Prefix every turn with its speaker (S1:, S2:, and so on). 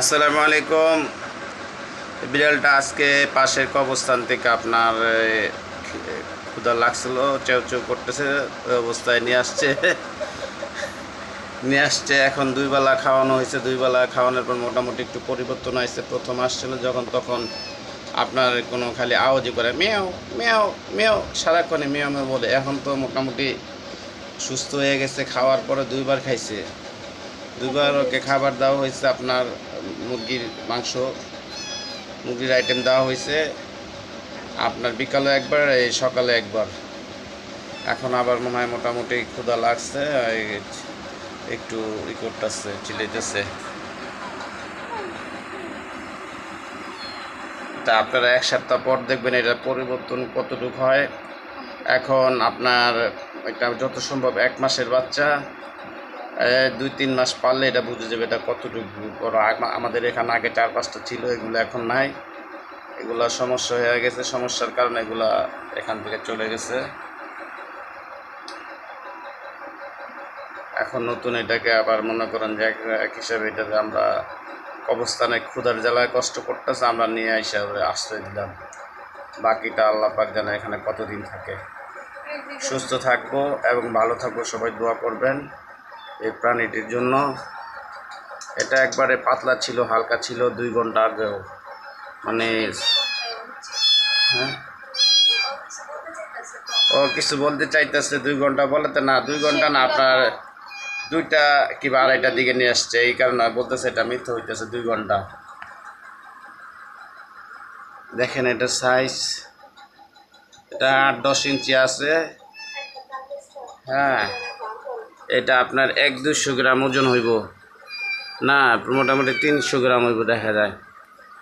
S1: আসসালামু আলাইকুম। বিড়ালটা আজকে পাশের কবস্থান থেকে আপনার ক্ষুদা লাগছিল, চেউ চেউ করতেছে, ওই অবস্থায় নিয়ে আসছে। নিয়ে আসছে, এখন দুই বেলা খাওয়ানো হয়েছে। দুই বেলা খাওয়ানোর পর মোটামুটি একটু পরিবর্তন আসছে প্রথম আসছিল যখন তখন আপনার কোনো খালি আওয়াজই করে, মেয়াও মেয়াও মেয়াও। সারাক্ষণে মেয়াও বলে। এখন তো মোটামুটি সুস্থ হয়ে গেছে, খাওয়ার পরে দুইবার খাইছে। দুবার ওকে খাবার দেওয়া হয়েছে, আপনার মুরগির মাংস, মুরগির আইটেম দেওয়া হয়েছে। আপনার বিকালে একবার, এই সকালে একবার। এখন আবার মনে হয় মোটামুটি ক্ষুধা লাগছে একটু ই করতেছে চিলাইতেছে তা আপনারা এক সপ্তাহ পর দেখবেন এটার পরিবর্তন কতটুকু হয়। এখন আপনার এটা যত সম্ভব এক মাসের বাচ্চা দুই, তিন মাস পারলে এটা বুঝে যাবে এটা কতটুকু বড়। আমাদের এখানে আগে চার পাঁচটা ছিল, এগুলো এখন নাই। এগুলা সমস্যা হয়ে গেছে, সমস্যার কারণে এগুলা এখান থেকে চলে গেছে। এখন নতুন এটাকে আবার মনে করেন যে এক হিসাবে এটাতে আমরা অবস্থানে ক্ষুধার জ্বালায় কষ্ট করতেছে, আমরা নিয়ে হিসাবে আশ্রয় দিলাম। বাকিটা আল্লাহ পাক জানে এখানে কতদিন থাকে। সুস্থ থাকব এবং ভালো থাকব, সবাই দোয়া করবেন। এই প্রাণীটির জন্য। এটা একবারে পাতলা ছিল, হালকা ছিল, দুই ঘণ্টা আগেও। মানে হ্যাঁ? ও কিছু বলতে চাইতেছে, দুই ঘণ্টা বলে তো না, দুই ঘণ্টা না, আপনার দুইটা কিংবা আড়াইটার দিকে নিয়ে আসছে, এই কারণে বলতেছে এটা মিথ্যা হইতেছে, দুই ঘণ্টা। দেখেন এটা সাইজ এটা আট দশ ইঞ্চি আছে। হ্যাঁ। এটা আপনার এক দুশো গ্রাম ওজন হইব। না মোটামুটি তিনশো গ্রাম হইব দেখা যায়।